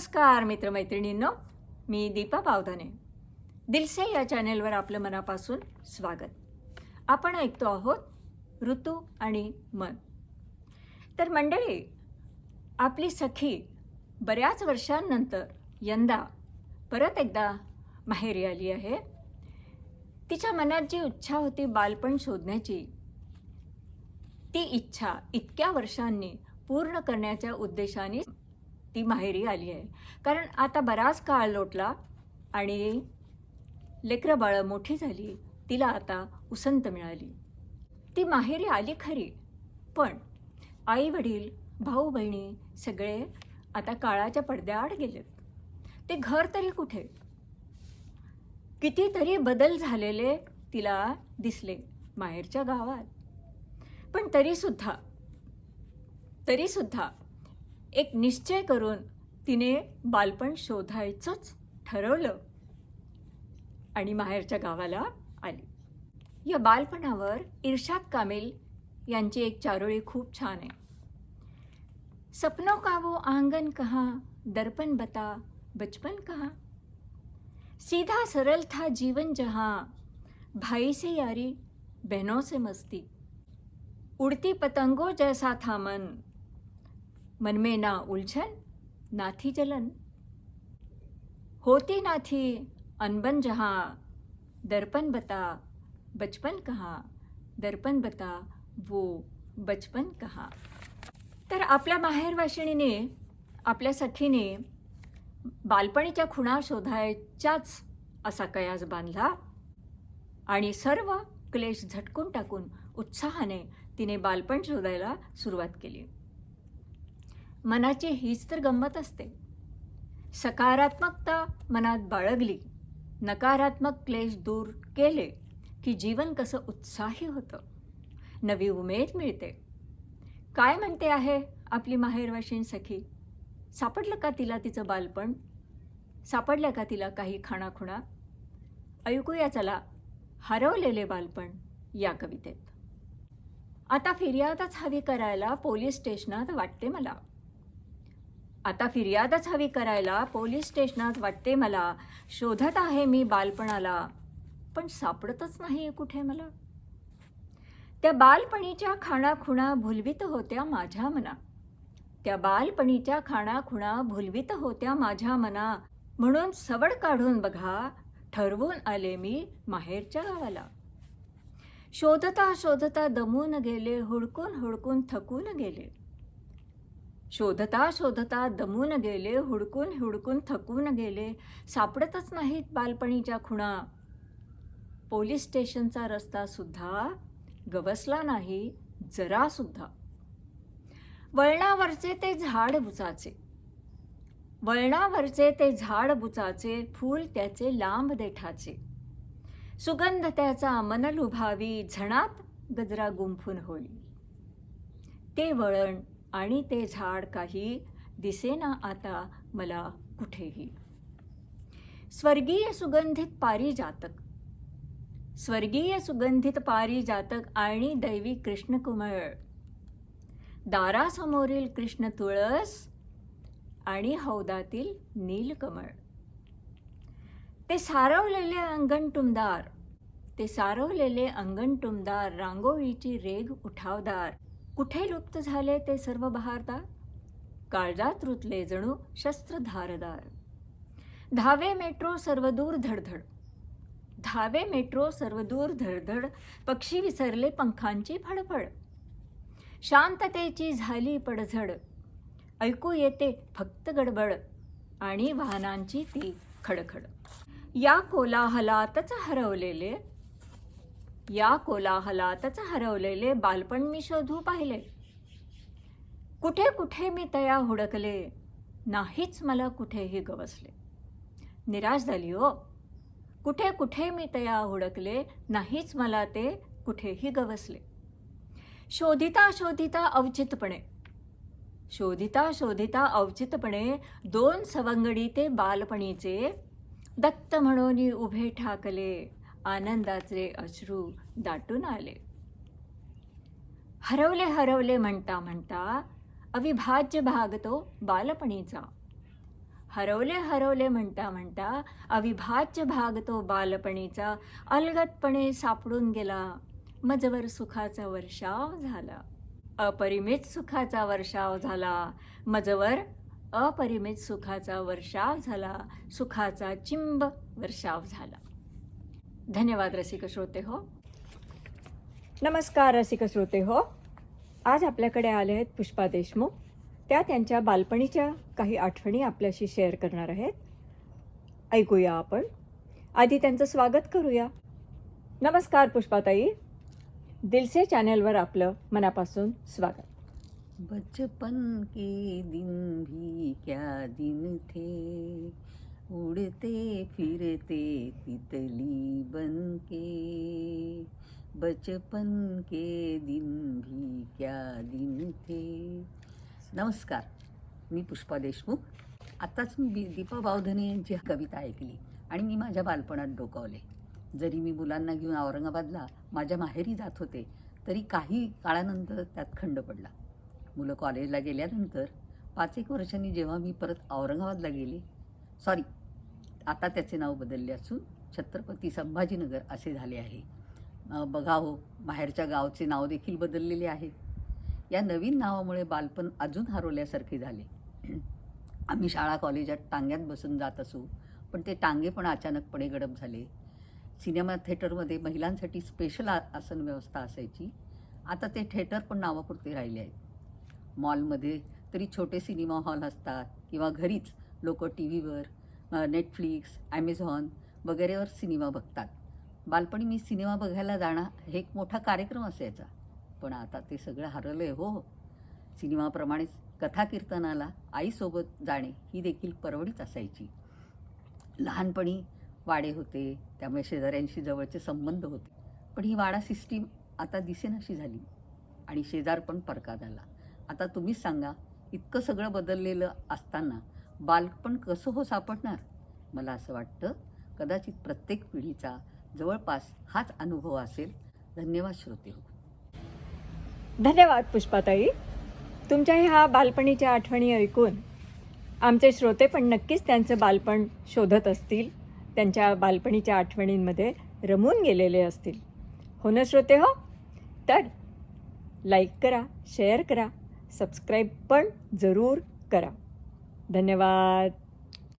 नमस्कार मित्रमैत्रिणींनो. मी दीपा पावधाने. दिलसे या चॅनेलवर आपलं मनापासून स्वागत. आपण ऐकतो आहोत ऋतू आणि मन. तर मंडळी आपली सखी बऱ्याच वर्षांनंतर यंदा परत एकदा माहेरी आली आहे. तिच्या मनात जी इच्छा होती बालपण शोधण्याची ती इच्छा इतक्या वर्षांनी पूर्ण करण्याच्या उद्देशाने ती माहेरी आली आहे. कारण आता बराच काळ लोटला आणि लेकरं बाळं मोठी झाली तिला आता उसंत मिळाली. ती माहेरी आली खरी पण आई वडील भाऊ बहिणी सगळे आता काळाच्या पडद्याआड गेलेत. ते घर तरी कुठे? कितीतरी बदल झालेले तिला दिसले माहेरच्या गावात. पण तरीसुद्धा तरीसुद्धा एक निश्चय करून तिने बालपण शोधायचंच ठरवलं. आणि माहेरच्या गावाला आली. या बालपणावर इर्शाद कामिल यांची एक चारोळी खूप छान आहे. सपनों का वो आंगन कहा दर्पण बता बचपन कहा? सीधा सरल था जीवन जहाँ भाई से यारी बहनों से मस्ती। उड़ती पतंगों जैसा था मन। मन में ना उलझन ना थी जलन। होती ना थी अनबन जहाँ दर्पण बता बचपन कहाँ दर्पण बता वो बचपन कहाँ। तर आपल्या माहेरवाशिणीने आपल्या सखीने बालपणीच्या खुणा शोधायच्याच असा कयास बांधला आणि सर्व क्लेश झटकून टाकून उत्साहाने तिने बालपण शोधायला सुरुवात केली. मनाची हीच तर गंमत असते. सकारात्मकता मनात बाळगली नकारात्मक क्लेश दूर केले की जीवन कसं उत्साही होतं. नवी उमेद मिळते. काय म्हणते आहे आपली माहेरवाशीण सखी? सापडलं का तिला तिचं बालपण? सापडलं का तिला काही खाणाखुणा? ऐकूया चला हरवलेले बालपण या कवितेत. आता फिर्यादच हवी करायला पोलीस स्टेशनात वाटते मला. आता फिर्यादच हवी करायला पोलीस स्टेशनात वाटते मला. शोधत आहे मी बालपणाला. पण सापडतच नाही कुठे मला. त्या बालपणीच्या खाणाखुणा भुलवित होत्या माझ्या मना. त्या बालपणीच्या खाणाखुणा भुलवित होत्या माझ्या मना. म्हणून सवड काढून बघा ठरवून आले मी माहेरच्या गावाला. शोधता शोधता दमून गेले हुडकून हुडकून थकून गेले. शोधता शोधता दमून गेले हुडकून हुडकून थकून गेले. सापडतच नाहीत बालपणीच्या खुणा. पोलीस स्टेशनचा रस्ता सुद्धा गवसला नाही जरा सुद्धा. वळणावरचे ते झाड बुचाचे. वळणावरचे ते झाड बुचाचे फूल त्याचे लांब देठाचे. सुगंध त्याचा मन लुभावी झणात गजरा गुंफून होईल. ते वळण आणि ते झाड काही दिसेना आता मला कुठेही. स्वर्गीय सुगंधित पारिजातक. स्वर्गीय सुगंधित पारिजातक आणि दैवी कृष्णकुमळ दारासमोरील कृष्ण तुळस आणि हौदातील नीलकमळ. ते सारवलेले अंगण टुमदार ते सारवलेले अंगण टुमदार रांगोळीची रेग उठावदार. कुठे लुप्त झाले ते सर्व बहारदार काळजात रुतले जणू शस्त्र धारदार धावे मेट्रो सर्वदूर धडधड. धावे मेट्रो सर्वदूर धडधड पक्षी विसरले पंखांची फडफड. शांततेची झाली पडझड. ऐकू येते फक्त गडबड आणि वाहनांची ती खडखड. या कोलाहलातच हरवलेले या कोलाहलातच हरवलेले बालपण मी शोधू पाहिले. कुठे कुठे मी तया हुडकले नाहीच मला कुठेही गवसले. निराश झाली हो. कुठे कुठे मी तया हुडकले नाहीच मला ते कुठेही गवसले. शोधिता शोधिता अवचितपणे शोधिता शोधिता अवचितपणे दोन सवंगडी ते बालपणीचे दत्त म्हणून उभे ठाकले. आनंदाचे अश्रू दाटून आले. हरवले हरवले म्हणता म्हणता अविभाज्य भाग तो बालपणीचा. हरवले हरवले म्हणता म्हणता अविभाज्य भाग तो बालपणीचा अलगतपणे सापडून गेला. मजवर सुखाचा वर्षाव झाला. अपरिमित सुखाचा वर्षाव झाला. मजवर अपरिमित सुखाचा वर्षाव झाला. सुखाचा चिंब वर्षाव झाला. धन्यवाद रसिक श्रोते हो. नमस्कार रसिक श्रोते हो. आज आपल्याकडे आले आहेत पुष्पा देशमुख. त्या त्यांच्या बालपणीच्या काही आठवणी आपल्याशी शेअर करणार आहेत. ऐकूया आपण. आधी त्यांचं स्वागत करूया. नमस्कार पुष्पाताई. दिलसे चॅनेलवर आपलं मनापासून स्वागत. बचपन के दिन भी क्या दिन थे? उड़ते फिरते तितली बन के बचपन के दिन भी क्या दिन थे। नमस्कार मी पुष्पा देशमुख. आत्ताच मी दीपा बावधने यांची कविता ऐकली आणि मी माझ्या बालपणात डोकावले. जरी मी मुलांना घेऊन औरंगाबादला माझ्या माहेरी जात होते तरी काही काळानंतर त्यात खंड पडला. मुलं कॉलेजला गेल्यानंतर पाच एक वर्षांनी जेव्हा मी परत औरंगाबादला गेले सॉरी आता त्याचे नाव बदलले असून छत्रपती संभाजीनगर असे झाले आहे. बघा हो बाहेरच्या गावचे नाव देखील बदललेले आहे या नवीन नावामुळे बालपण अजून हरवल्यासारखे झाले. आम्ही शाळा कॉलेजात टांग्यात बसून जात असू पण ते टांगे पण अचानकपणे गडप झाले. सिनेमा थिएटरमध्ये महिलांसाठी स्पेशल आ आसन व्यवस्था असायची. आता ते थिएटर पण नावापुरते राहिले आहेत. मॉलमध्ये तरी छोटे सिनेमा हॉल असतात किंवा घरीच लोक टी व्हीवर नेटफ्लिक्स ॲमेझॉन वगैरेवर सिनेमा बघतात. बालपणी मी सिनेमा बघायला जाणं हे एक मोठा कार्यक्रम असायचा. पण आता ते सगळं हरलं आहे हो. हो. सिनेमाप्रमाणेच कथा कीर्तनाला आईसोबत जाणे ही देखील परवडीच असायची. लहानपणी वाडे होते त्यामुळे शेजाऱ्यांशी जवळचे संबंध होते. पण ही वाडा सिस्टीम आता दिसेनाशी झाली आणि शेजार पण परका झाला. आता तुम्हीच सांगा इतकं सगळं बदललेलं असताना बालपण कसं हो सापडणार? मला असं वाटतं कदाचित प्रत्येक पिढीचा जवळपास हाच अनुभव असेल. धन्यवाद श्रोते हो. धन्यवाद पुष्पाताई. तुमच्या ह्या बालपणीच्या आठवणी ऐकून आमचे श्रोते पण नक्कीच त्यांचं बालपण शोधत असतील. त्यांच्या बालपणीच्या आठवणींमध्ये रमून गेलेले असतील. हो ना श्रोते हो? तर लाईक करा शेअर करा सबस्क्राईब पण जरूर करा. धन्यवाद